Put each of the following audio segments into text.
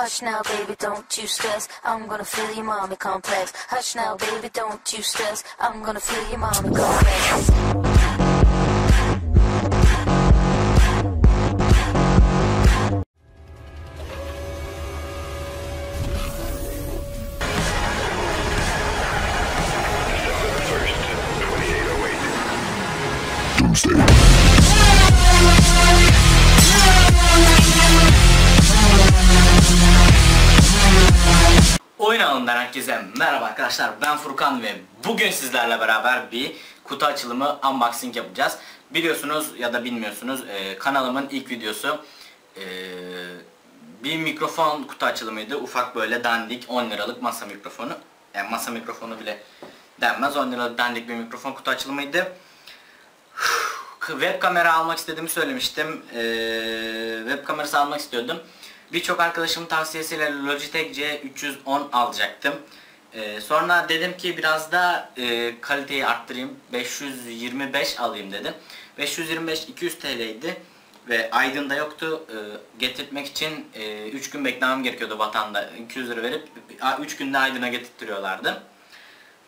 Hush now, baby, don't you stress. I'm gonna fill your mommy complex. Hush now, baby, don't you stress. I'm gonna fill your mommy complex. Alanından herkese merhaba arkadaşlar ben Furkan ve bugün sizlerle beraber bir kutu açılımı unboxing yapacağız. Biliyorsunuz ya da bilmiyorsunuz e, kanalımın ilk videosu e, bir mikrofon kutu açılımıydı. Ufak böyle dandik 10 liralık masa mikrofonu. Yani masa mikrofonu bile denmez 10 liralık dandik bir mikrofon kutu açılımıydı. Web kamera almak istediğimi söylemiştim. Ee, web kamerası almak istiyordum. Birçok arkadaşımın tavsiyesiyle Logitech C310 alacaktım. Ee, sonra dedim ki biraz da e, kaliteyi arttırayım. 525 alayım dedim. 525 200 TL'ydi ve Aydın'da yoktu. Ee, getirtmek için 3 gün beklemem gerekiyordu vatanda. 200 lira verip 3 günde Aydın'a getirtiyorlardı.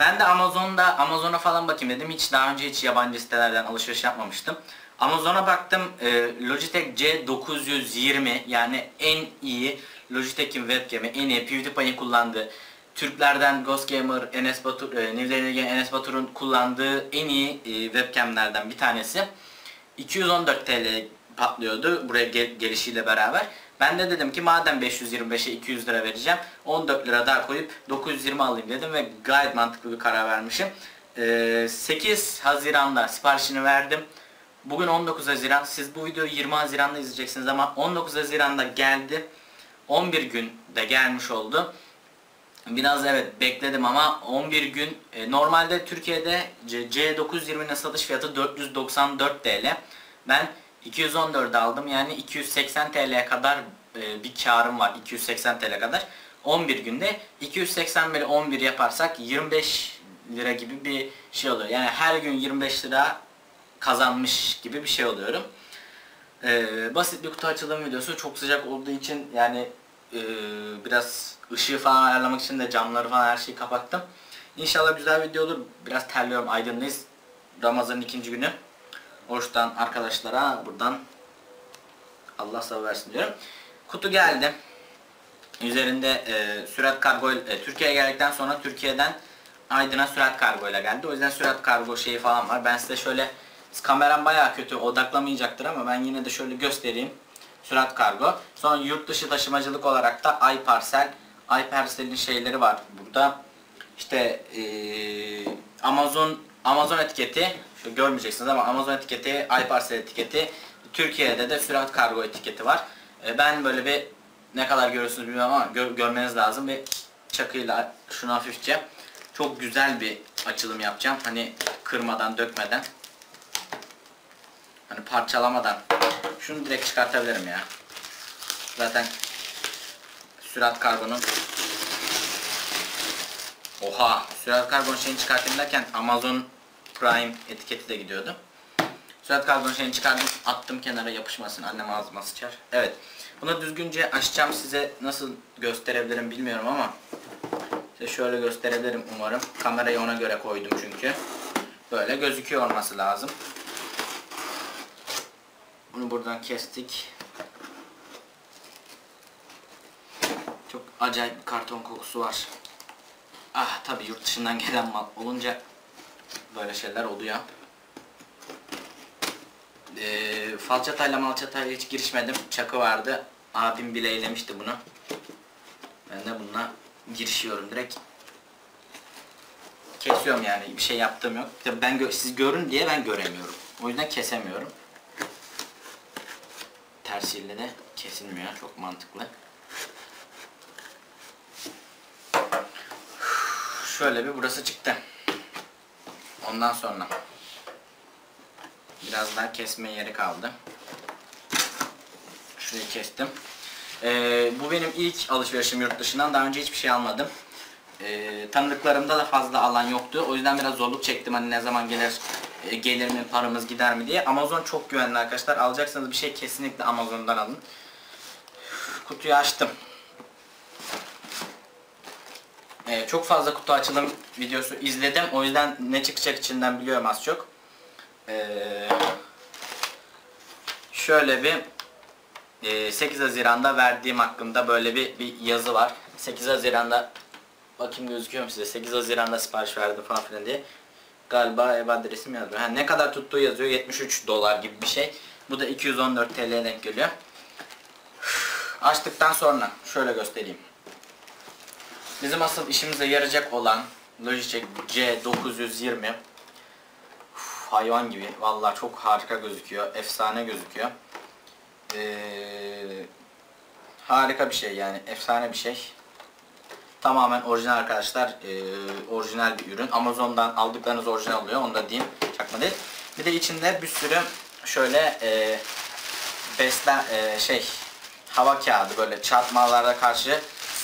Ben de Amazon'da Amazon'a falan bakayım dedim. Hiç daha önce hiç yabancı sitelerden alışveriş yapmamıştım. Amazon'a baktım. e, Logitech C920 yani en iyi Logitech'in webcam'i, en iyi PewDiePie'in kullandığı Türklerden Ghost Gamer, Enes Batur, e, Enes Batur'un kullandığı en iyi e, webcamlerden bir tanesi. 214 TL patlıyordu buraya gel- gelişiyle beraber. Ben de dedim ki madem 525'e 200 lira vereceğim 14 lira daha koyup 920 alayım dedim ve gayet mantıklı bir karar vermişim. Ee, 8 Haziran'da siparişini verdim. Bugün 19 Haziran. Siz bu videoyu 20 Haziran'da izleyeceksiniz ama 19 Haziran'da geldi. 11 günde gelmiş oldu. Biraz evet bekledim ama 11 gün e, normalde Türkiye'de C- C920'nin satış fiyatı 494 TL. Ben 214 aldım yani 280 TL'ye kadar e, bir karım var 280 TL kadar. 11 günde 280 bölü 11 yaparsak 25 lira gibi bir şey oluyor. Yani her gün 25 lira kazanmış gibi bir şey oluyorum. Ee, basit bir kutu açılım videosu çok sıcak olduğu için yani e, biraz ışığı falan ayarlamak için de camları falan her şeyi kapattım. İnşallah güzel video olur. Biraz terliyorum aydınlıyız. Ramazan'ın ikinci günü. Oruçtan arkadaşlara buradan Allah sabır versin diyorum. Kutu geldi. Üzerinde e, sürat kargo e, Türkiye'ye geldikten sonra Türkiye'den Aydın'a sürat kargo ile geldi. O yüzden sürat kargo şeyi falan var. Ben size şöyle kameram bayağı kötü odaklamayacaktır ama ben yine de şöyle göstereyim. Sürat kargo. Sonra yurt dışı taşımacılık olarak da iParcel. iParcel'in şeyleri var burada. İşte e, Amazon Amazon etiketi şu görmeyeceksiniz ama Amazon etiketi, iParcel etiketi, Türkiye'de de sürat kargo etiketi var. E, ben böyle bir ne kadar görüyorsunuz bilmiyorum ama gö- görmeniz lazım bir çakıyla şunu hafifçe çok güzel bir açılım yapacağım. Hani kırmadan, dökmeden. Hani parçalamadan. Şunu direkt çıkartabilirim ya. Zaten sürat kargonun Oha! Sürat kargon şeyini çıkartayım derken Amazon Prime etiketi de gidiyordu. Sürat kargon şeyini çıkardım, attım kenara yapışmasın, annem ağzıma sıçar. Evet. Bunu düzgünce açacağım size nasıl gösterebilirim bilmiyorum ama size şöyle gösterebilirim umarım. Kamerayı ona göre koydum çünkü. Böyle gözüküyor olması lazım. Bunu buradan kestik. Çok acayip bir karton kokusu var. Ah tabi yurt dışından gelen mal olunca böyle şeyler oluyor. Ee, falçatayla malçatayla hiç girişmedim. Çakı vardı. Abim bile eylemişti bunu. Ben de bununla girişiyorum direkt. Kesiyorum yani bir şey yaptığım yok. Ben gö- siz görün diye ben göremiyorum. O yüzden kesemiyorum. Tersiyle de kesilmiyor. Çok mantıklı. Şöyle bir burası çıktı. Ondan sonra biraz daha kesme yeri kaldı. Şurayı kestim. Ee, bu benim ilk alışverişim yurt dışından. Daha önce hiçbir şey almadım. Ee, tanıdıklarımda da fazla alan yoktu. O yüzden biraz zorluk çektim. Hani ne zaman gelir, e, gelir mi, paramız gider mi diye. Amazon çok güvenli arkadaşlar. Alacaksanız bir şey kesinlikle Amazon'dan alın. Kutuyu açtım. Ee, çok fazla kutu açılım videosu izledim. O yüzden ne çıkacak içinden biliyorum az çok. Ee, şöyle bir e, 8 Haziran'da verdiğim hakkında böyle bir, bir yazı var. 8 Haziran'da bakayım gözüküyor mu size? 8 Haziran'da sipariş verdim falan filan diye. Galiba ev adresim yazmıyor. Ha, ne kadar tuttuğu yazıyor. 73 dolar gibi bir şey. Bu da 214 TL'ye denk geliyor. Açtıktan sonra şöyle göstereyim. Bizim asıl işimize yarayacak olan Logitech C920 Uf, hayvan gibi. Vallahi çok harika gözüküyor. Efsane gözüküyor. Ee, harika bir şey yani. Efsane bir şey. Tamamen orijinal arkadaşlar. Ee, orijinal bir ürün. Amazon'dan aldıklarınız orijinal oluyor. Onu da diyeyim. Çakma değil. Bir de içinde bir sürü şöyle e, beslen e, şey hava kağıdı böyle çarpmalara karşı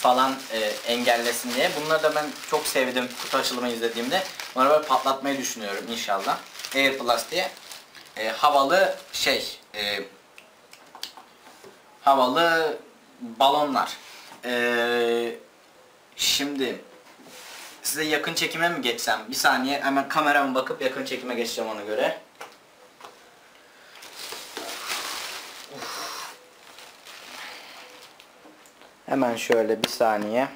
falan e, engellesin diye. Bunları da ben çok sevdim kutu açılımı izlediğimde. Bunları böyle patlatmayı düşünüyorum inşallah. Air Plus diye. E, havalı şey e, havalı balonlar. E, şimdi size yakın çekime mi geçsem? Bir saniye hemen kamerama bakıp yakın çekime geçeceğim ona göre. Hemen şöyle bir saniye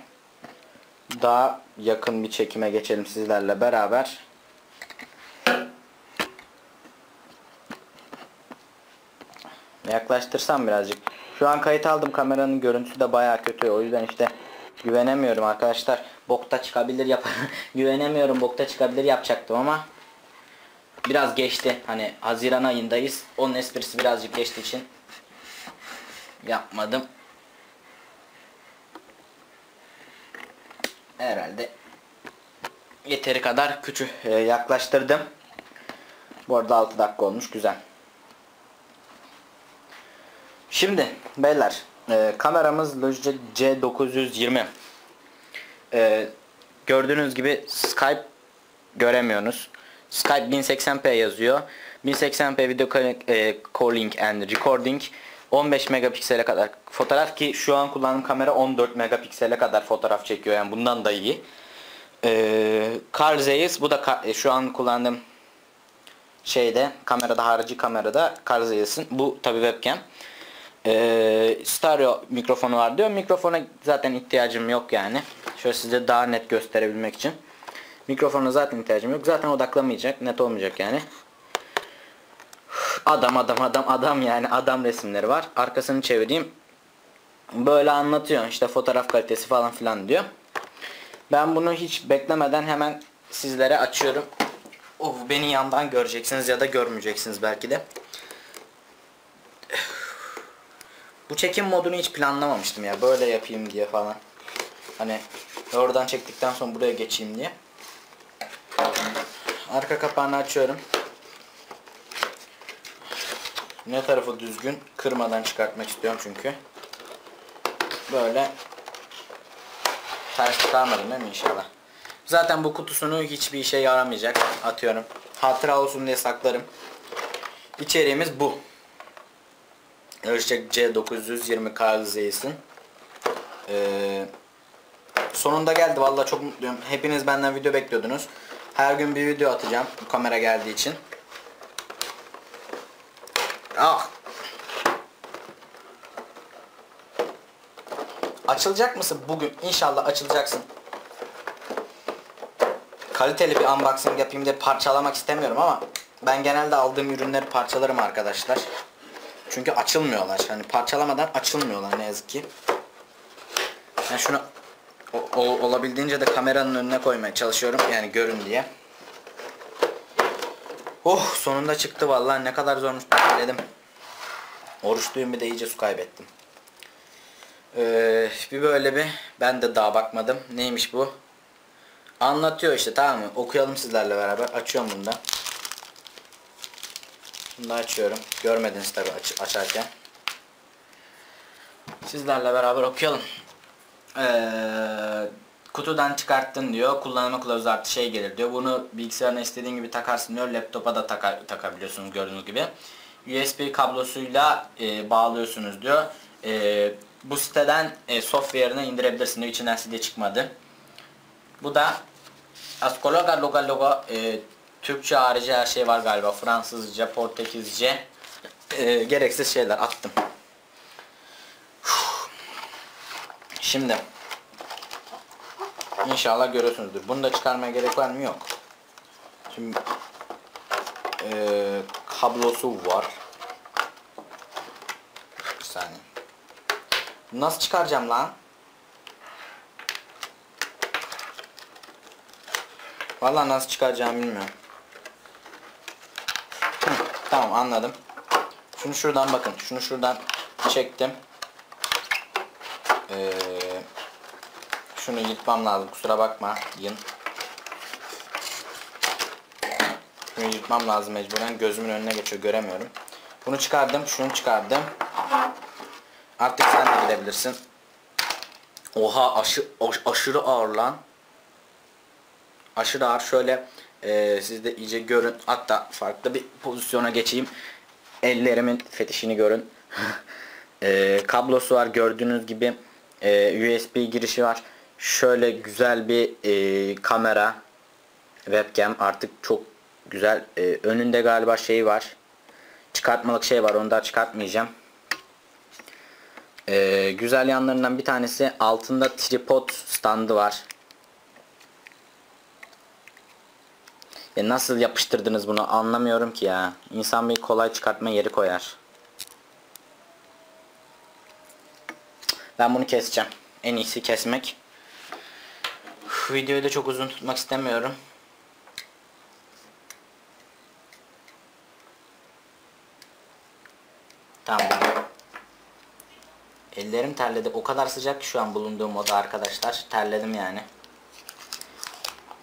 daha yakın bir çekime geçelim sizlerle beraber. Yaklaştırsam birazcık. Şu an kayıt aldım kameranın görüntüsü de baya kötü. O yüzden işte güvenemiyorum arkadaşlar. Bokta çıkabilir yap güvenemiyorum bokta çıkabilir yapacaktım ama biraz geçti. Hani Haziran ayındayız. Onun esprisi birazcık geçtiği için yapmadım. Herhalde yeteri kadar küçük e, yaklaştırdım. Bu arada 6 dakika olmuş güzel. Şimdi beyler e, kameramız Logitech C920 e, gördüğünüz gibi Skype göremiyorsunuz. Skype 1080p yazıyor. 1080p video e, calling and recording 15 megapiksele kadar fotoğraf ki şu an kullandığım kamera 14 megapiksele kadar fotoğraf çekiyor yani bundan da iyi. Ee, Carl Zeiss bu da e, şu an kullandığım şeyde kamerada harici kamerada Carl Zeiss'in bu tabi webcam. Ee, stereo mikrofonu var diyor. Mikrofona zaten ihtiyacım yok yani. Şöyle size daha net gösterebilmek için. Mikrofona zaten ihtiyacım yok. Zaten odaklamayacak. Net olmayacak yani. Adam adam adam adam yani adam resimleri var. Arkasını çevireyim. Böyle anlatıyor işte fotoğraf kalitesi falan filan diyor. Ben bunu hiç beklemeden hemen sizlere açıyorum. Of beni yandan göreceksiniz ya da görmeyeceksiniz belki de. Bu çekim modunu hiç planlamamıştım ya. Böyle yapayım diye falan. Hani oradan çektikten sonra buraya geçeyim diye. Arka kapağını açıyorum. Ne tarafı düzgün kırmadan çıkartmak istiyorum çünkü. Böyle ters çıkarmadım değil mi inşallah. Zaten bu kutusunu hiçbir işe yaramayacak. Atıyorum. Hatıra olsun diye saklarım. İçeriğimiz bu. Logitech C920 Carl Zeiss'in. Ee, sonunda geldi. Vallahi çok mutluyum. Hepiniz benden video bekliyordunuz. Her gün bir video atacağım. Kamera geldiği için. Ah. Açılacak mısın bugün? İnşallah açılacaksın. Kaliteli bir unboxing yapayım diye parçalamak istemiyorum ama ben genelde aldığım ürünleri parçalarım arkadaşlar. Çünkü açılmıyorlar. Hani parçalamadan açılmıyorlar ne yazık ki. Ben şunu o, o, olabildiğince de kameranın önüne koymaya çalışıyorum. Yani görün diye. Oh sonunda çıktı vallahi ne kadar zormuş dedim. Oruçluyum bir de iyice su kaybettim. Ee, bir böyle bir ben de daha bakmadım. Neymiş bu? Anlatıyor işte tamam mı? Okuyalım sizlerle beraber. Açıyorum bunu da. Bunu da açıyorum. Görmediniz tabi aç açarken. Sizlerle beraber okuyalım. Ee, kutudan çıkarttın diyor. Kullanma kılavuzu artı şey gelir diyor. Bunu bilgisayarına istediğin gibi takarsın diyor. Laptopa da takar, takabiliyorsunuz gördüğünüz gibi. USB kablosuyla e, bağlıyorsunuz diyor. E, bu siteden e, software'ını indirebilirsiniz. İçinden CD çıkmadı. Bu da Askologa Loga Loga e, Türkçe harici her şey var galiba. Fransızca, Portekizce. E, gereksiz şeyler attım. Şimdi İnşallah görüyorsunuzdur. Bunu da çıkarmaya gerek var mı? Yok. Şimdi e, kablosu var. Bir saniye. Nasıl çıkaracağım lan? Vallahi nasıl çıkaracağımı bilmiyorum. Hı, tamam anladım. Şunu şuradan bakın. Şunu şuradan çektim. Ee, şunu yırtmam lazım. Kusura bakma. Yın. Şunu yırtmam lazım mecburen. Gözümün önüne geçiyor. Göremiyorum. Bunu çıkardım. Şunu çıkardım. Artık sen de gidebilirsin. Oha aşı, aş- aşırı ağır lan. Aşırı ağır. Şöyle e, siz de iyice görün. Hatta farklı bir pozisyona geçeyim. Ellerimin fetişini görün. e, kablosu var gördüğünüz gibi. E, USB girişi var. Şöyle güzel bir e, kamera. Webcam artık çok güzel. E, önünde galiba şey var. Çıkartmalık şey var. Onu da çıkartmayacağım. Ee, güzel yanlarından bir tanesi altında tripod standı var. E nasıl yapıştırdınız bunu anlamıyorum ki ya. İnsan bir kolay çıkartma yeri koyar. Ben bunu keseceğim. En iyisi kesmek. Videoyu da çok uzun tutmak istemiyorum. Tamam. Ellerim terledi. O kadar sıcak ki şu an bulunduğum oda arkadaşlar. Terledim yani.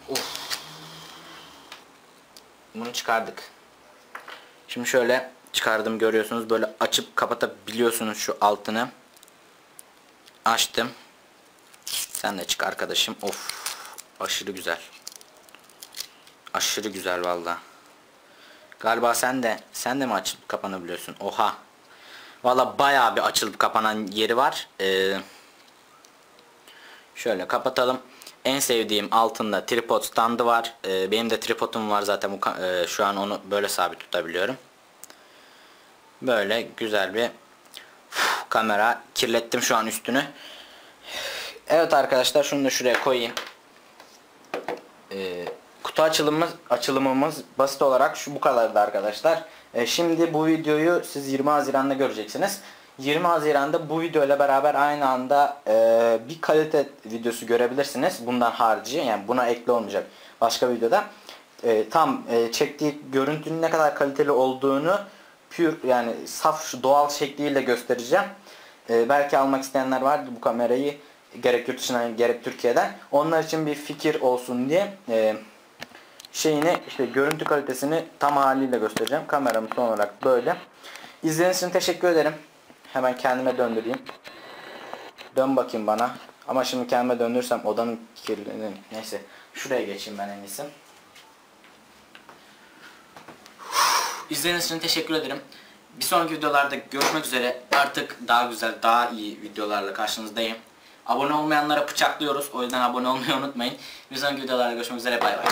Uf. Bunu çıkardık. Şimdi şöyle çıkardım görüyorsunuz. Böyle açıp kapatabiliyorsunuz şu altını. Açtım. Sen de çık arkadaşım. Of. Aşırı güzel. Aşırı güzel valla. Galiba sen de sen de mi açıp kapanabiliyorsun? Oha. Valla bayağı bir açılıp kapanan yeri var. Ee, şöyle kapatalım. En sevdiğim altında tripod standı var. Ee, benim de tripodum var zaten. Bu, e, şu an onu böyle sabit tutabiliyorum. Böyle güzel bir Uf, kamera. Kirlettim şu an üstünü. Evet arkadaşlar şunu da şuraya koyayım. Ee, kutu açılımımız açılımımız basit olarak şu bu kadardı arkadaşlar. Ee, şimdi bu videoyu siz 20 Haziran'da göreceksiniz. 20 Haziran'da bu video ile beraber aynı anda e, bir kalite videosu görebilirsiniz. Bundan harici yani buna ekli olmayacak başka videoda. E, tam e, çektiği görüntünün ne kadar kaliteli olduğunu pure yani saf doğal şekliyle göstereceğim. E, belki almak isteyenler vardır bu kamerayı gerek yurt dışından gerek Türkiye'den. Onlar için bir fikir olsun diye e, şeyini işte görüntü kalitesini tam haliyle göstereceğim. Kameramı son olarak böyle. İzlediğiniz için teşekkür ederim. Hemen kendime döndüreyim. Dön bakayım bana. Ama şimdi kendime döndürsem odanın kirlenir. Neyse. Şuraya geçeyim ben en iyisi. İzlediğiniz için teşekkür ederim. Bir sonraki videolarda görüşmek üzere. Artık daha güzel, daha iyi videolarla karşınızdayım. Abone olmayanlara bıçaklıyoruz. O yüzden abone olmayı unutmayın. Bir sonraki videolarda görüşmek üzere. Bay bay.